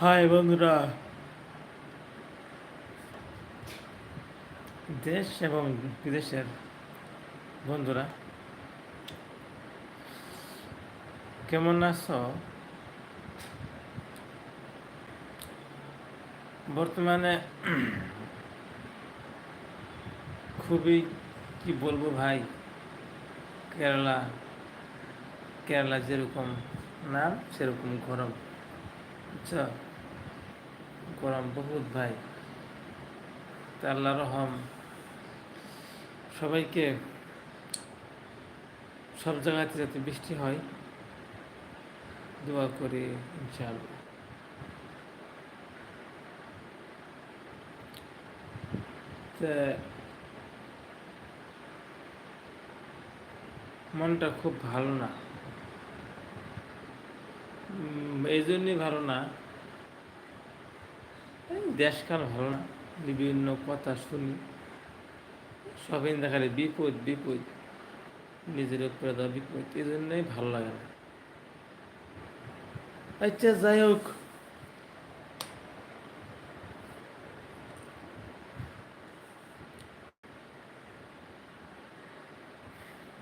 High বন্ধুরা। দেশ এবং বিদেশের বন্ধুরা, কেমন আছো? বর্তমানে খুবই, কি বলব ভাই, কেরালা কেরালা যেরকম নাম সেরকম গরম। বুঝছ গরম বহুত ভাই আল্লাহ রহম, সবাইকে সব জায়গাতে যাতে বৃষ্টি হয়, দোয়া করি ইনশাআল্লাহ। মনটা খুব ভালো না। এই জন্যই ভালো না। দেশকাল ভালো না। বিভিন্ন কথা শুনি। সবাই দেখালে বিপদ বিপদ নিজের উপরে দেওয়া বিপদ এই জন্যই ভালো লাগে না। আচ্ছা যাই হোক।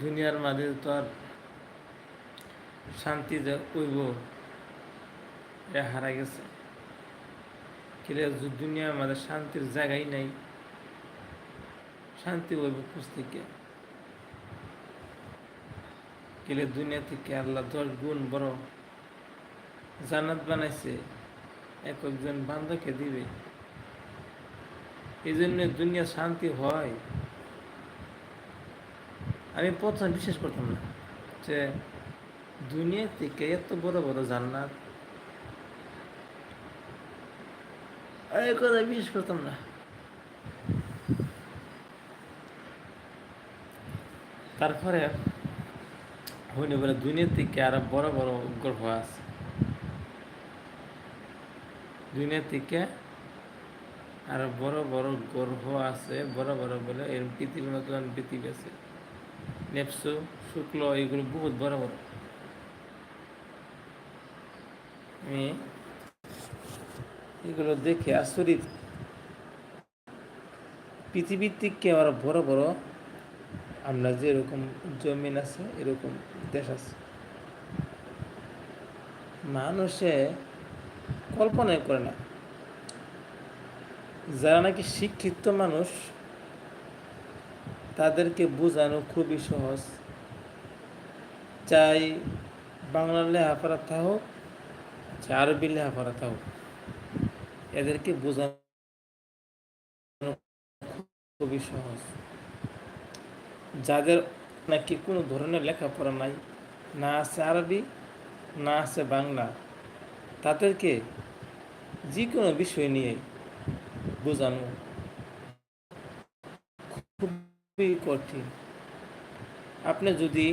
দুনিয়ার মাঝে তো আর শান্তি যে কইব এ হারা গেছে। কিরে দু- দুনিয়ার মাঝে শান্তির জায়গাই নাই, শান্তি ওইব খুঁজ কিলে দুনিয়া থেকে আল্লাহ দশ গুণ বড় জান্নাত বানাইছে, এক একজন বান্দাকে দিবে। এই জন্য দুনিয়া শান্তি হয়। আমি প্রথম বিশ্বাস করতাম না যে দুনিয়া থেকে এত বড় বড় জান্নাত এই কথা বিশ্বাস করতাম না তারপরে হইনি বলে দুনিয়া থেকে আরও বড় বড় গ্রহ আছে দুনিয়ার থেকে আরও বড় বড় গ্রহ আছে বড় বড় বলে এর পৃথিবীর মতন পৃথিবী আছে নেপসু শুক্ল এগুলো বহুত বড় বড় আমি এগুলো দেখে আচরিত পৃথিবীর থেকে আরও বড় বড় আমরা যে এরকম জমিন আছে, এরকম দেশ আছে। মানুষে কল্পনাই করে না। যারা নাকি শিক্ষিত মানুষ, তাদেরকে বোঝানো খুবই সহজ। চাই বাংলা লেখাপড়া থাকুক চাই আরবি লেখাপড়া থাকুক। এদেরকে বোঝানো খুবই সহজ। যাদের নাকি কোনো ধরনের লেখাপড়া নাই, না আছে আরবি, না আছে বাংলা, তাদেরকে যে কোনো বিষয় নিয়ে বোঝানো খুবই কঠিন। আপনি যদি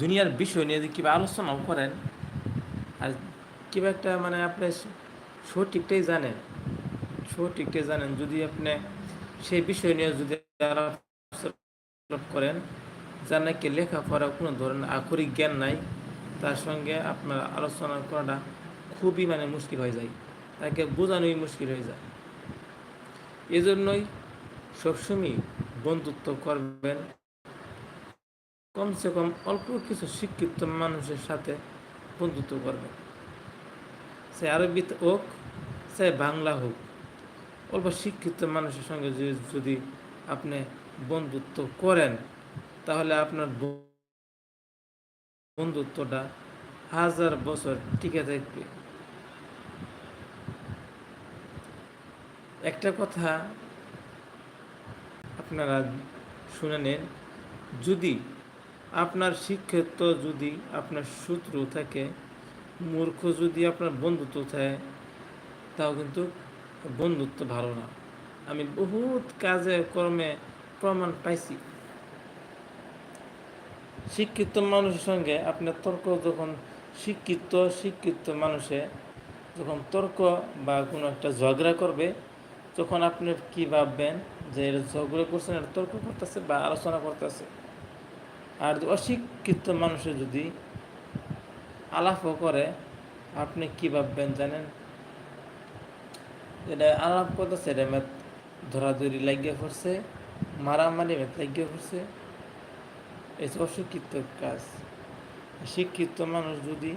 দুনিয়ার বিষয় নিয়ে যদি কিবা আলোচনাও করেন, আর কিবা একটা মানে আপনি সঠিকটাই জানেন সঠিকটাই জানেন। যদি আপনি সেই বিষয় নিয়ে যদি করেন যার নাকি লেখাপড়া কোনো ধরনের আক্ষরিক জ্ঞান নাই, তার সঙ্গে আপনার আলোচনা করাটা খুবই মানে মুশকিল হয়ে যায়। তাকে বোঝানোই মুশকিল হয়ে যায়। এজন্যই সবসময় বন্ধুত্ব করবেন। কমসে কম অল্প কিছু শিক্ষিত মানুষের সাথে বন্ধুত্ব করবেন। সে আরবি হোক, সে বাংলা হোক। অল্প শিক্ষিত মানুষের সঙ্গে যদি আপনি বন্ধুত্ব করেন, তাহলে আপনার বন্ধুত্বটা হাজার বছর টিকে থাকবে। একটা কথা আপনারা শুনে নেন, যদি আপনার শিক্ষিত যদি আপনার শত্রু থাকে মূর্খ যদি আপনার বন্ধুত্ব থাকে তাও কিন্তু বন্ধুত্ব ভালো না। আমি বহুত কাজে, কর্মে প্রমাণ পাইছি। শিক্ষিত মানুষের সঙ্গে আপনার তর্ক যখন, শিক্ষিত শিক্ষিত মানুষে যখন তর্ক বা কোনো একটা ঝগড়া করবে, তখন আপনি কি ভাববেন যে এটা ঝগড়া করছেন এটা তর্ক করতেছে বা আলোচনা করতেছে? আর অশিক্ষিত মানুষে যদি আলাপও করে। আপনি কি ভাববেন জানেন? যেটা আলাপ কথা সেটা মেত ধরাধরি লাগিয়ে পড়ছে, মারামারি মেত লাগিয়ে এই যে অশিক্ষিত কাজ। শিক্ষিত মানুষ যদি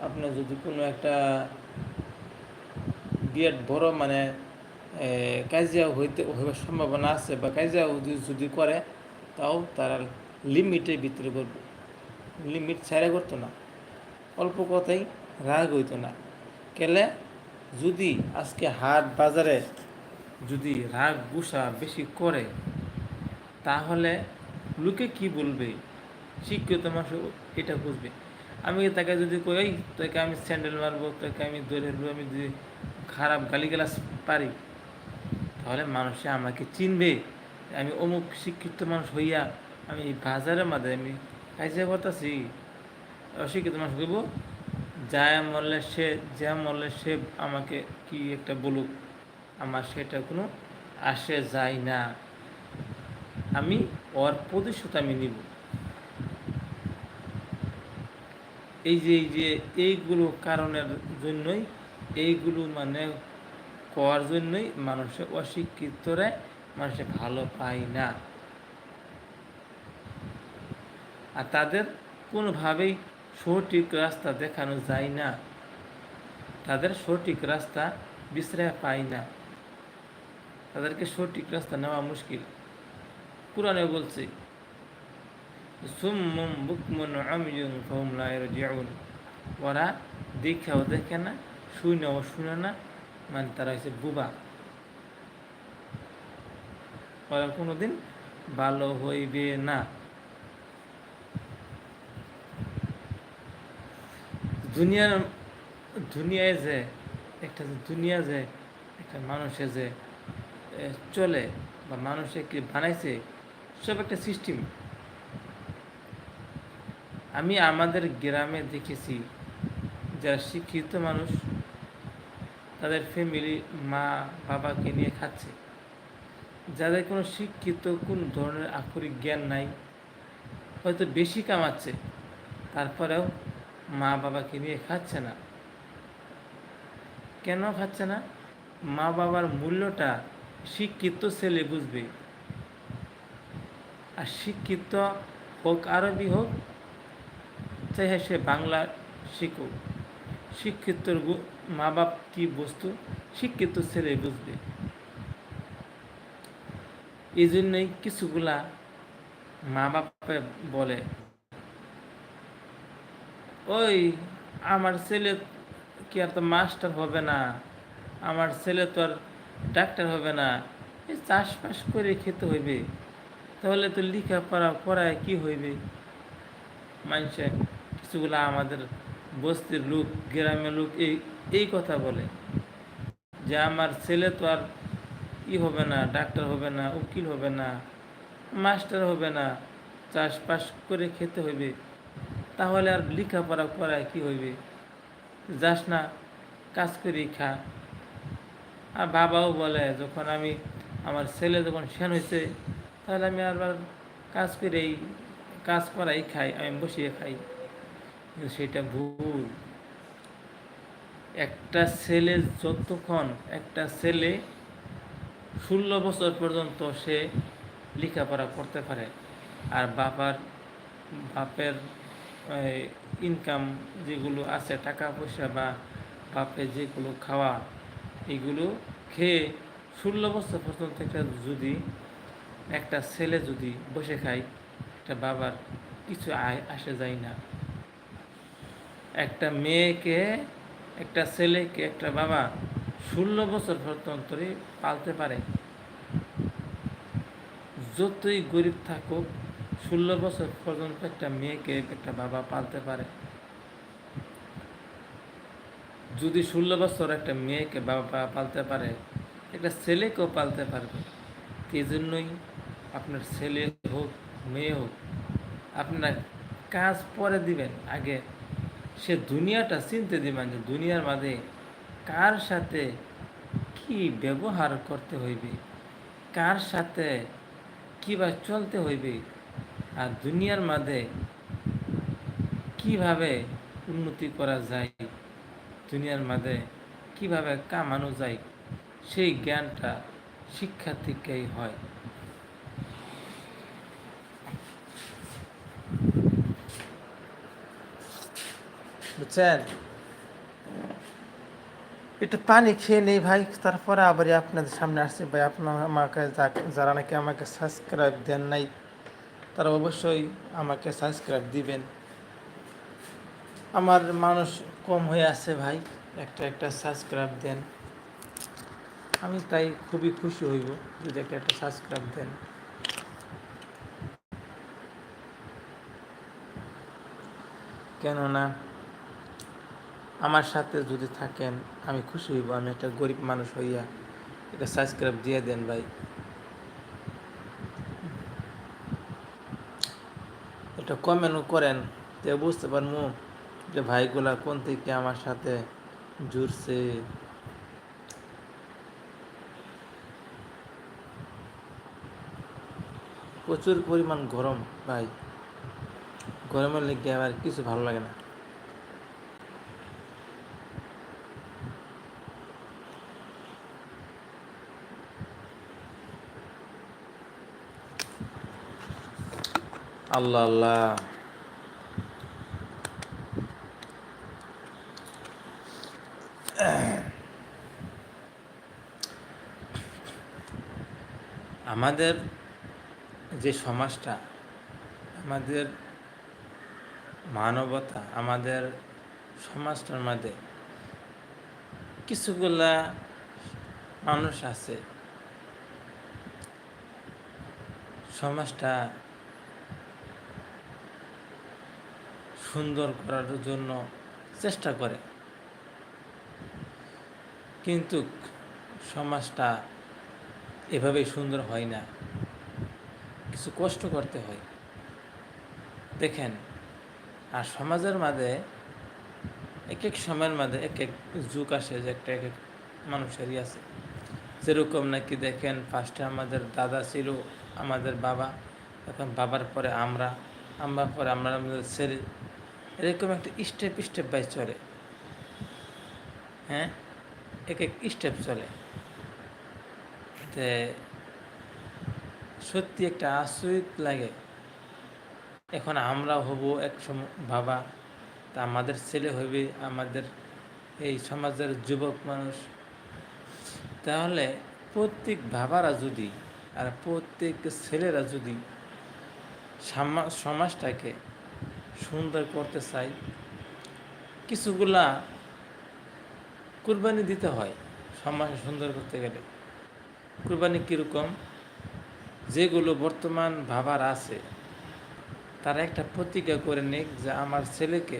আপনার যদি কোনো একটা বিরাট বড় মানে কাজিয়া হইতে, হইবার সম্ভাবনা আছে বা কাজিয়া যদি- যদি করে, তাও তারা লিমিটের ভিতরে করবে। লিমিট ছাড়া করতো না। অল্প কথাই রাগ হইতো না। কেলে? যদি আজকে হাট বাজারে যদি রাগ গুসা বেশি করে তাহলে লোকে কি বলবে? শিক্ষিত মানুষ এটা বুঝবে। আমি তাকে যদি কই "এই, তোকে আমি স্যান্ডেল মারবো তোকে আমি নেব আমি যদি খারাপ গালিগালাজ পারি তাহলে মানুষে আমাকে চিনবে। আমি অমুক শিক্ষিত মানুষ হইয়া আমি বাজারের মাঝে আমি কাজে করতেছি। অশিক্ষিত মানুষ কইব যা মরলে সে, যা মরলে সে আমাকে কি একটা বলুক, আমার সেটা কোনো আসে যায় না। আমি ওর প্রতিশোধ আমি নিব। এই যে এই যে, এইগুলো কারণের জন্যই, এইগুলো মানে করার জন্যই মানুষের অশিক্ষিতরা মানুষে ভালো পায় না। আর তাদের কোনোভাবেই সঠিক রাস্তা দেখানো যায় না। তাদের সঠিক রাস্তা বিশ্রায় পায় না। তাদেরকে সঠিক রাস্তা নেওয়া মুশকিল। কোরআনে বলছে, সুম্মুম বুকমুন আময়ুন ফাহুম লা ইয়ারজিউন ওরা দেখেও দেখে না, শুনেও শুনে না মানে তারা হচ্ছে বুবা। ওরা কোনোদিন ভালো হইবে না। দুনিয়ার দুনিয়ায় যে, একটা যে দুনিয়া যে, একটা মানুষে যে চলে বা মানুষে কি বানাইছে, সব একটা সিস্টেম আমি আমাদের গ্রামে দেখেছি, যারা শিক্ষিত মানুষ, তাদের ফ্যামিলি মা বাবাকে নিয়ে খাচ্ছে। যাদের কোনো শিক্ষিত কোন ধরনের আক্ষরিক জ্ঞান নাই, হয়তো বেশি কামাচ্ছে, তারপরেও মা বাবাকে নিয়ে খাচ্ছে না। কেন খাচ্ছে না? মা বাবার মূল্যটা শিক্ষিত ছেলে বুঝবে। আর শিক্ষিত হোক আরবি হোক, চাই সে বাংলা শিখুক। শিক্ষিতর মা বাপ কি বস্তু? শিক্ষিত ছেলে বুঝবে। এই জন্যই কিছুগুলা মা বাপে বলে ওই, আমার ছেলে কি আর তো মাস্টার হবে না। আমার ছেলে তো আর ডাক্তার হবে না। এই চাষবাস করে খেতে হইবে। তাহলে তো লেখাপড়া পড়ায় কি হইবে? মানুষে কিছুগুলা আমাদের বস্তির লোক, গ্রামের লোক এই এই কথা বলে। যে আমার ছেলে তো আর ই হবে না ডাক্তার হবে না, উকিল হবে না মাস্টার হবে না। চাষবাস করে খেতে হইবে। তাহলে আর লেখাপড়া করায় কি হইবে? যাস না, কাজ করি, খা। আর বাবাও বলে, যখন আমি, আমার ছেলে যখন সেন হয়েছে তাহলে আমি আবার কাজ করেই, কাজ করাই খাই, আমি বসিয়ে খাই। কিন্তু সেটা ভুল। একটা ছেলে যতক্ষণ, একটা ছেলে ষোলো বছর পর্যন্ত সে লেখাপড়া করতে পারে। আর বাবার, বাপের ইনকাম যেগুলো আছে টাকা পয়সা বা বাপে যেগুলো খাওয়া, এগুলো খেয়ে ষোলো বছর পর্যন্ত একটা যদি, একটা ছেলে যদি বসে খায়, একটা বাবার কিছু আয় আসে যায় না। একটা মেয়েকে, একটা ছেলেকে, একটা বাবা ষোলো বছর পর্যন্তই পালতে পারে। যতই গরিব থাকুক ষোলো বছর পর্যন্ত একটা মেয়েকে একটা বাবা পালতে পারে। যদি ষোলো বছর একটা মেয়েকে বাবা পালতে পারে, একটা ছেলেকেও পালতে পারবে। এই জন্যই আপনার ছেলে হোক, মেয়ে হোক, আপনার কাজ পরে দিবেন। আগে সে দুনিয়াটা চিনতে দিবেন যে দুনিয়ার মাঝে কার সাথে কি ব্যবহার করতে হইবে, কার সাথে কীভাবে চলতে হইবে আর দুনিয়ার মাঝে কীভাবে উন্নতি করা যায়, দুনিয়ার মাঝে কীভাবে কামানো যায়, সেই জ্ঞানটা শিক্ষা থেকেই হয়। বুঝছেন? একটু পানি খেয়ে নেই ভাই, তারপরে আবার আপনাদের সামনে আসছে। ভাই, আপনার আমাকে যারা নাকি আমাকে সাবস্ক্রাইব দেন নাই তারা অবশ্যই আমাকে সাবস্ক্রাইব দিবেন। আমার মানুষ কম হয়ে আছে ভাই, একটা একটা সাবস্ক্রাইব দেন। আমি তাই খুবই খুশি হইব যদি একটা একটা সাবস্ক্রাইব দেন। কেননা আমার সাথে যদি থাকেন, আমি খুশি হইব। আমি একটা গরিব মানুষ হইয়া এটা সাবস্ক্রাইব দিয়ে দেন ভাই। এটা কমেন্ট করেন তো বুঝতে পারব যে ভাইগুলা কোন থেকে আমার সাথে জুড়ছে। প্রচুর পরিমাণ গরম ভাই। গরমের লেগে আবার কিছু ভালো লাগে না। আল্লাহ আল্লাহ। আমাদের যে সমাজটা আমাদের মানবতা আমাদের সমাজটার মধ্যে কিছুগুলা মানুষ আছে। সমাজটা সুন্দর করার জন্য চেষ্টা করে। কিন্তু সমাজটা এভাবেই সুন্দর হয় না। কিছু কষ্ট করতে হয়। দেখেন, আর সমাজের মাঝে এক এক সময়ের মাঝে এক এক যুগ আসে যে একটা এক এক মানুষেরই আছে। যেরকম নাকি দেখেন ফার্স্টে আমাদের দাদা ছিল, আমাদের বাবা, এখন বাবার পরে আমরা আমরা পরে আমরা আমাদের ছেলে এরকম একটা স্টেপ স্টেপ বাই চলে। হ্যাঁ? এক এক স্টেপ চলে। সত্যি একটা আশ্চর্য লাগে। এখন আমরা হব এক বাবা। তা আমাদের ছেলে হইবে আমাদের এই সমাজের যুবক মানুষ। তাহলে প্রত্যেক বাবারা যদি আর প্রত্যেক ছেলেরা যদি সামা- সমাজটাকে সুন্দর করতে চাই। কিছুগুলা কুরবানি দিতে হয় সমাজ সুন্দর করতে গেলে। কুরবানি কীরকম? যেগুলো বর্তমান ভাবার আছে, তারা একটা প্রতিজ্ঞা করে নিক যে আমার ছেলেকে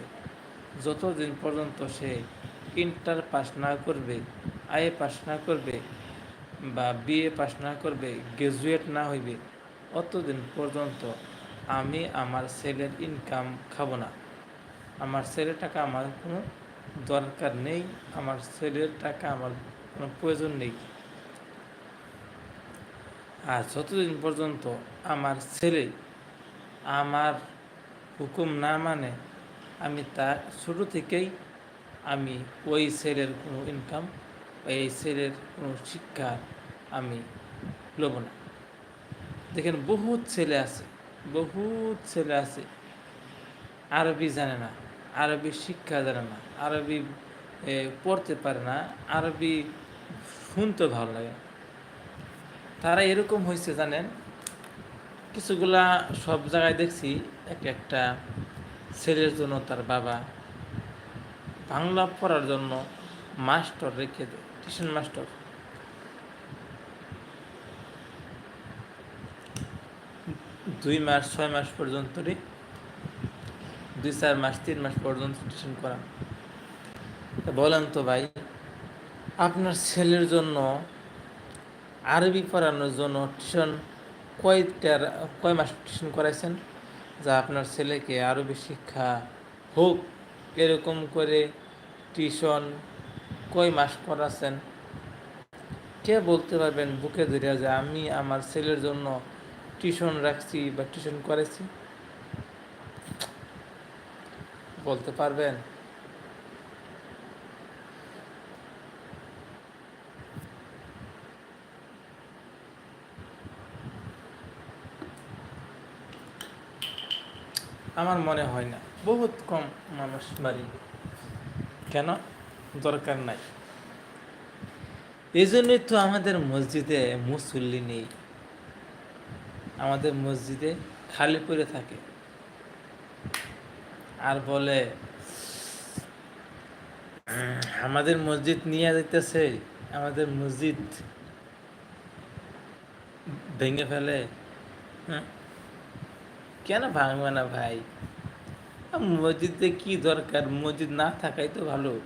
যতদিন পর্যন্ত সে ইন্টার পাস না করবে আইএ পাস না করবে বা বিএ পাস না করবে, গ্রাজুয়েট না হইবে, অতদিন পর্যন্ত আমি আমার ছেলের ইনকাম খাব না। আমার ছেলের টাকা আমার কোনো দরকার নেই, আমার ছেলের টাকা আমার কোনো প্রয়োজন নেই। আর যতদিন পর্যন্ত আমার ছেলে আমার হুকুম না মানে আমি তার ছোটো থেকেই আমি ওই ছেলের কোনো ইনকাম এই ছেলের কোনো শিক্ষা আমি লব না। দেখেন বহুত ছেলে আছে বহুত ছেলে আছে। আরবি জানে না, আরবি শিক্ষা জানে না, আরবি পড়তে পারে না, আরবি শুনতে ভালো লাগে। তারা এরকম হয়েছে জানেন, কিছুগুলা সব জায়গায় দেখছি, এক একটা ছেলের জন্য তার বাবা বাংলা পড়ার জন্য মাস্টার রেখে দেয়, টিউশন মাস্টার। দুই মাস, ছয় মাস পর্যন্ত রে দুই, চার মাস, তিন মাস পর্যন্ত টিউশন করা বলেন তো ভাই, আপনার ছেলের জন্য, আরবি পড়ানোর জন্য টিউশন কয়টা, কয় মাস টিউশন করাইছেন? যা আপনার ছেলেকে আরবি শিক্ষা হোক, এরকম করে টিউশন কয় মাস করাছেন কে বলতে পারবেন বুকে ধরে যে আমি আমার ছেলের জন্য টিউশন রাখছি বা টিউশন করেছি বলতে পারবেন? আমার মনে হয় না। বহুত কম মানুষ মারি কেন? দরকার নাই। এই জন্যই তো আমাদের মসজিদে মুসল্লি নেই। আমাদের মসজিদে খালি পড়ে থাকে। আর বলে আমাদের মসজিদ নিয়ে যেতেছে আমাদের মসজিদ ভেঙে ফেলে। হ্যাঁ? কেন ভাঙবে না ভাই? মসজিদে কি দরকার? মসজিদ না থাকাই তো ভালো।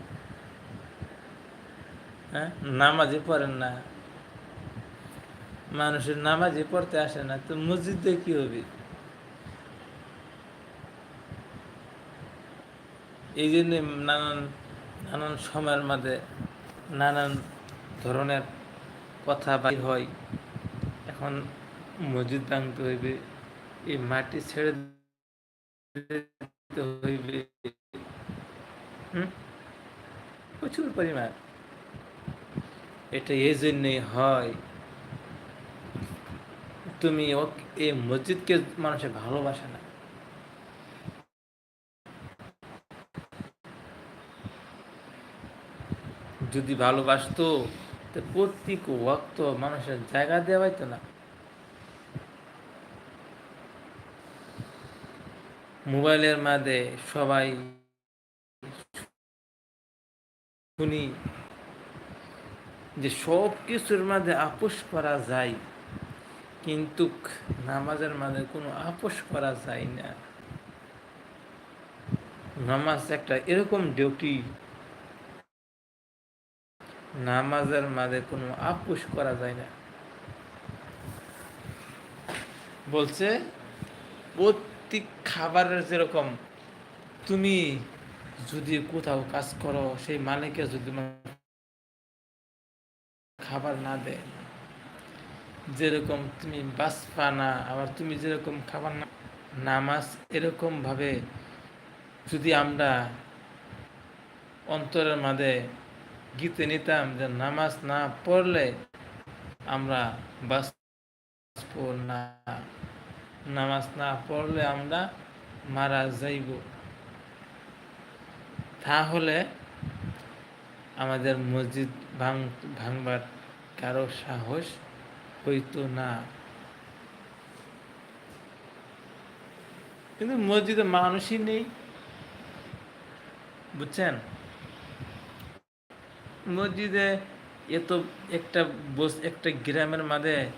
হ্যাঁ? নামাজে পড়েন না। মানুষের নামাজে পড়তে আসে না, তো মসজিদে কি হবে? এই জন্য নানান নানান সময়ের মধ্যে নানান ধরনের কথা বাইর হয়। এখন মসজিদ ভাঙতে হইবে, এই মাটি ছেড়ে দিতে হইবে? প্রচুর পরিমাণ। এটা এই জন্যই হয়। তুমি এই মসজিদকে মানুষে ভালোবাসে না। যদি ভালোবাসতো প্রত্যেক ওয়াক্ত মানুষের জায়গা দেওয়া হইতো না। মোবাইলের মাঝে সবাই শুনি যে সব কিছুর মাঝে আপোষ করা যায়। কিন্তু নামাজের মাঝে কোনো আপোষ করা যায় না। নামাজ একটা এরকম ডিউটি নামাজের মাঝে কোনো আপোষ করা যায় না। বলছে, প্রত্যেক খাবারের যেরকম তুমি যদি কোথাও কাজ করো, সেই মালিকের যদি খাবার না দেয় যেরকম তুমি বাঁচবা না, আবার তুমি যেরকম খাবার না, নামাজ এরকম ভাবে যদি আমরা অন্তরের মাঝে গীতে নিতাম যে নামাজ না পড়লে আমরা বাঁচব না। নামাজ না পড়লে আমরা মারা যাইব। তাহলে আমাদের মসজিদ ভাঙ, ভাঙবার কারও সাহস হইতো না। কিন্তু মসজিদে মানুষই নেই। বুঝছেন? মসজিদে এত একটা বস একটা গ্রামের মাঝে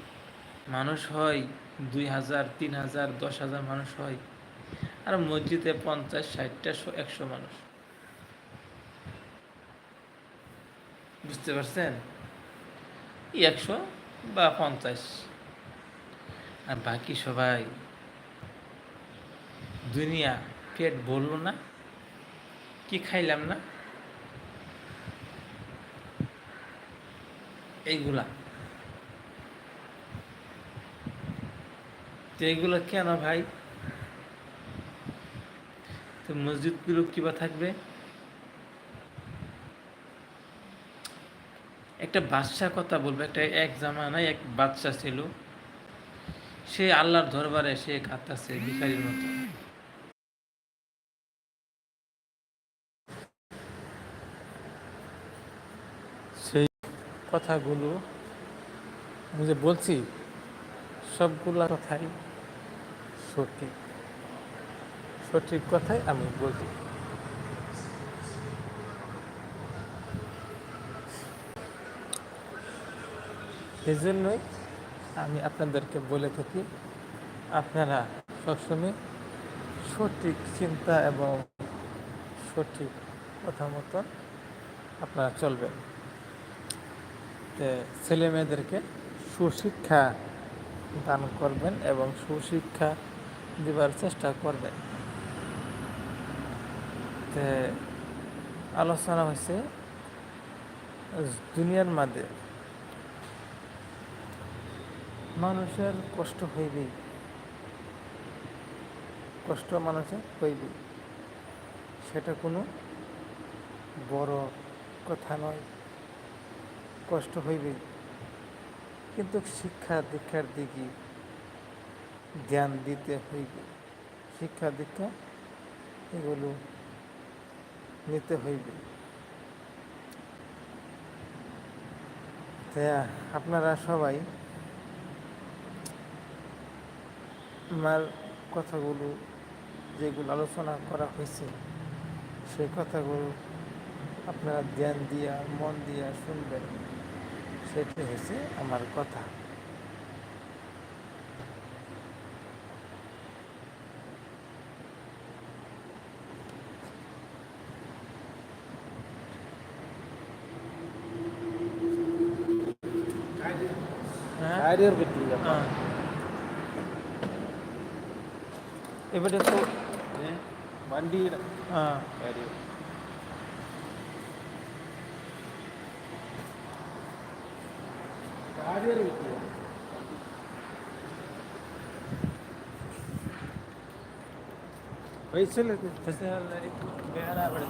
মানুষ হয়, দুই হাজার, তিন হাজার, দশ হাজার মানুষ হয়। আর মসজিদে পঞ্চাশ, ষাটটা একশো মানুষ। বুঝতে পারছেন? একশো বা পঞ্চাশ। আর বাকি সবাই দুনিয়া পেট বলল না, কি খাইলাম না? এইগুলা। তো এইগুলো কেন ভাই? তো মসজিদগুলো কিবা থাকবে? একটা বাদশার কথা বলব, একটা এক জামানায় এক বাদশা ছিল। সে আল্লাহর দরবারে সে কাঁদতেছে ভিখারির মতো। সেই কথাগুলো আমি যে বলছি, সবগুলা কথাই সঠিক। সঠিক কথাই আমি বলছি। এই জন্যই আমি আপনাদেরকে বলে থাকি, আপনারা সবসময় সঠিক চিন্তা এবং সঠিক কথা মতন আপনারা চলবেন। ছেলে মেয়েদেরকে সুশিক্ষা দান করবেন এবং সুশিক্ষা দেবার চেষ্টা করবেন। তে আলোচনা হয়েছে দুনিয়ার মাঝে মানুষের কষ্ট হইবেই কষ্ট মানুষের হইবেই সেটা কোনো বড় কথা নয়। কষ্ট হইবে। কিন্তু শিক্ষা দীক্ষার দিকে জ্ঞান দিতে হইবে। শিক্ষা দীক্ষা এগুলো নিতে হইবে। আপনারা সবাই আমার কথাগুলো যেগুলো আলোচনা করা হয়েছে সেই কথাগুলো আপনারা ধ্যান দিয়া মন দিয়া শুনবেন। সেটি হয়েছে আমার কথা। ஹேரியர் பற்றி ഇവിടെ വണ്ടിയുടെ ആ. കാര്യം. പൈസ പക്ഷേ വേറെ അവിടെ